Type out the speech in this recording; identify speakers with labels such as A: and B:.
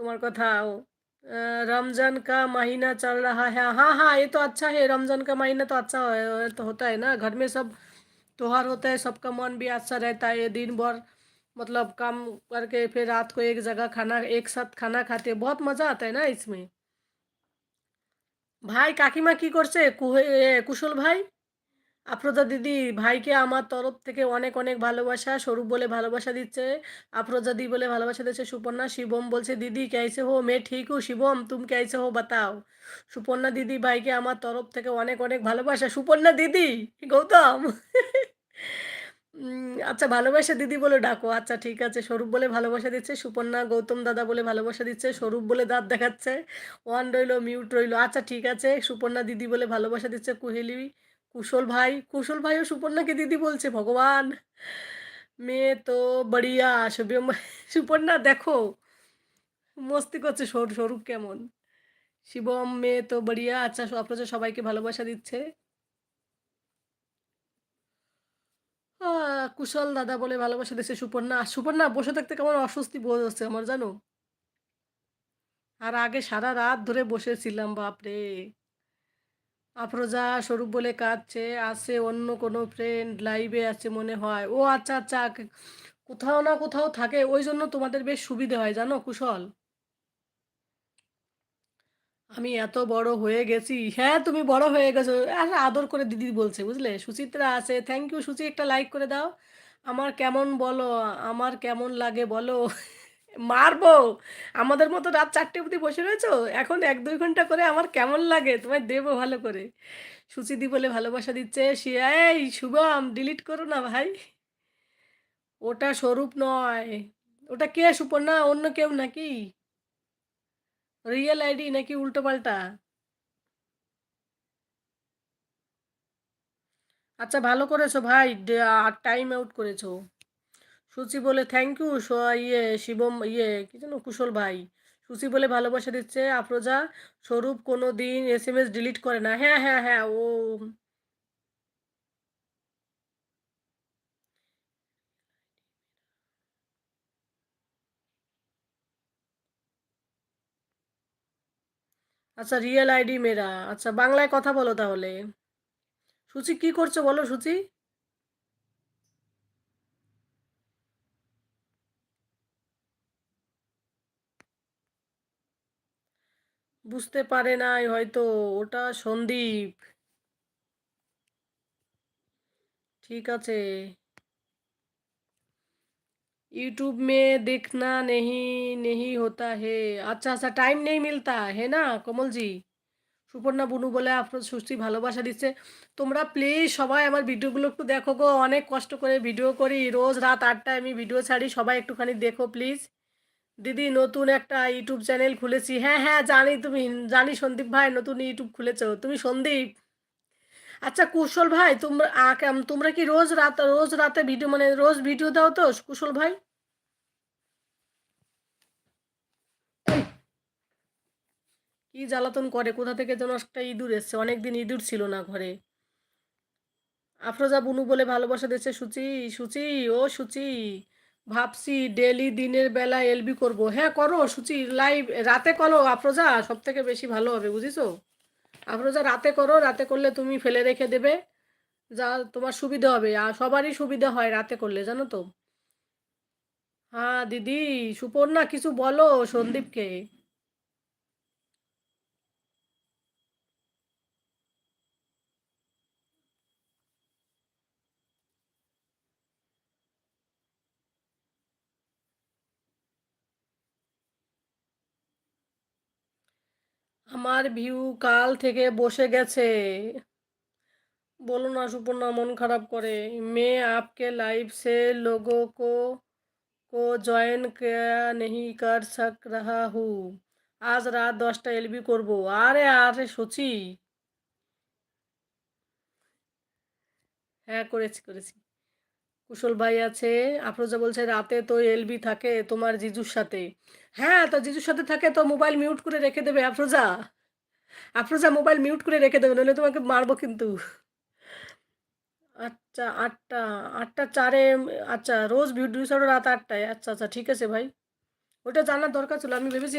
A: तुम्हार कथा अ, रमजान का महीना चल रहा है हाँ हाँ ये तो अच्छा है रमजान का महीना तो अच्छा है, तो होता है ना घर में सब त्योहार होता है सबका मन भी अच्छा रहता है दिन भर मतलब काम करके फिर रात को एक जगह खाना एक साथ खाना खाते हैं बहुत मज़ा आता है ना इसमें ভাই কাকিমা কি করছে কুহে এ, কুশল ভাই আফরোজা দিদি ভাইকে আমার তরফ থেকে অনেক অনেক ভালোবাসা। স্বরূপ বলে ভালোবাসা দিচ্ছে। আফরোজা দি বলে ভালোবাসা দিচ্ছে সুপর্ণা। শিবম বলছে, দিদি কেসে হো মেয়ে ঠিক হো শিবম, তুমি কেসে হো বাতাও। সুপর্ণা দিদি ভাইকে আমার তরফ থেকে অনেক অনেক ভালোবাসা। সুপর্ণা দিদি, গৌতম। আচ্ছা ভালোবাসা দিদি বলে ডাকো। আচ্ছা ঠিক আছে। স্বরূপ বলে ভালোবাসা দিচ্ছে। সুপর্ণা, গৌতম দাদা বলে ভালোবাসা দিচ্ছে। স্বরূপ বলে দাঁত দেখাচ্ছে। ওয়ান রইল, মিউট রইল। আচ্ছা ঠিক আছে। সুপর্ণা দিদি বলে ভালোবাসা দিচ্ছে কুহেলি। কুশল ভাই কুশল ভাই ভাইও সুপর্ণাকে দিদি বলছে, ভগবান, মেয়ে তো বড়িয়া শুভম সুপর্ণা দেখো, মস্তি করছে সর- স্বরূপ কেমন। শিবম, মেয়ে তো বড়িয়া আচ্ছা আপনাদের সবাইকে ভালোবাসা দিচ্ছে। কুশল দাদা বলে ভালোবাসা দিচ্ছে সুপর্ণা। সুপর্ণা, বসে থাকতে কেমন অস্বস্তি বোধ হচ্ছে আমার, জানো? আর আগে সারা রাত ধরে বসেছিলাম, বাপরে। আফরোজা স্বরূপ বলে কাঁদছে, আছে অন্য কোনো ফ্রেন্ড লাইভে আছে মনে হয়। ও আচ্ছা আচ্ছা কোথাও না কোথাও থাকে, ওই জন্য তোমাদের বেশ সুবিধে হয়, জানো কুশল? আমি এত বড় হয়ে গেছি। হ্যাঁ তুমি বড় হয়ে গেছো। আদর করে দিদি বলছে, বুঝলে? সুচিত্রা আছে থ্যাংক ইউ সুচি, একটা লাইক করে দাও। আমার কেমন বলো, আমার কেমন লাগে বলো? মারবো। আমাদের মতো রাত চারটে অবধি বসে রয়েছো? এখন এক দুই ঘণ্টা করে আমার কেমন লাগে? তোমায় দেবো ভালো করে। সুচিদি বলে ভালোবাসা দিচ্ছে। এই শুভম ডিলিট করো না ভাই। ওটা স্বরূপ নয়। ওটা কে সুপর্ণা? অন্য কেউ নাকি? রিয়েল আইডি নাকি উল্টো পাল্টা? আচ্ছা ভালো করেছ ভাই। টাইম আউট করেছ। সুচি বলে থ্যাংক ইউ ইয়ে শিবম ইয়ে কি যেন কুশল ভাই। সুচি বলে, ভালোবাসা দিচ্ছে আফরোজা। স্বরূপ কোনো দিন এস এম এস ডিলিট করে না। হ্যাঁ হ্যাঁ হ্যাঁ ও। আচ্ছা রিয়েল আইডি মেরা আচ্ছা বাংলায় কথা বলো তাহলে। সুচি, কি করছ বলো, সুচি? বুঝতে পারে নাই হয়তো ওটা সন্দীপ ঠিক আছে यूट्यूब में देखना नहीं नहीं होता है अच्छा अच्छा টাইম নেই মিলতা হে না কমল জি সুপর্ণা বুনু বলে আপনার সুস্থি ভালোবাসা দিচ্ছে তোমরা প্লিজ সবাই আমার ভিডিওগুলো একটু দেখো গো অনেক কষ্ট করে ভিডিও করি রোজ রাত আটটায় আমি ভিডিও ছাড়ি সবাই একটুখানি দেখো প্লিজ দিদি, নতুন একটা ইউটিউব চ্যানেল খুলেছি। হ্যাঁ হ্যাঁ জানি তুমি, জানি সন্দীপ ভাই নতুন ইউটিউব খুলেছো। তুমি সন্দীপ? আচ্ছা কুশল ভাই, তোমরা তোমরা কি রোজ রাত, রোজ রাতে ভিডিও মানে রোজ ভিডিও দাও তো, কুশল ভাই? কি জ্বালাতন করে, কোথা থেকে যেন একটা ইঁদুর এসছে। অনেকদিন ইঁদুর ছিল না ঘরে। আফরোজা বুনু বলে ভালোবাসা দিচ্ছে সুচি সুচি, ও সুচি। ভাবছি ডেলি দিনের বেলা এলবি করব। হ্যাঁ করো, সুচি লাইভ রাতে করো, আফরোজা সব থেকে বেশি ভালো হবে, বুঝেছ? আফরোজা, রাতে করো, রাতে করলে তুমি ফেলে রেখে দেবে, যা তোমার সুবিধা হবে, আর সবারই সুবিধা হয় রাতে করলে, জানো তো? হ্যাঁ দিদি, সুপর্ণা, কিছু বলো সন্দীপকে। আমার ভিউ কাল থেকে বসে গেছে बोलो ना सुपर्णा मन खराब करे मैं आपके लाइव से लोगों को को ज्वाइन किया नहीं कर सक रहा हूँ আজ রাত দশটা এলবি করবো আরে আরে সচি হ্যাঁ করেছি করেছি কুশল ভাই আছে আফরোজা বলছে রাতে তো এলবি থাকে তোমার জিজুর সাথে হ্যাঁ তো জিজুর সাথে থাকে তো মোবাইল মিউট করে রেখে দেবে, আফরোজা। আফরোজা মোবাইল মিউট করে রেখে দেবে, নইলে তোমাকে মারবো কিন্তু। আচ্ছা আটটা আটটা চারে আচ্ছা রোজ ভিডিও রাত আটটায়। আচ্ছা আচ্ছা ঠিক আছে ভাই। ওটা জানার দরকার ছিল, আমি ভেবেছি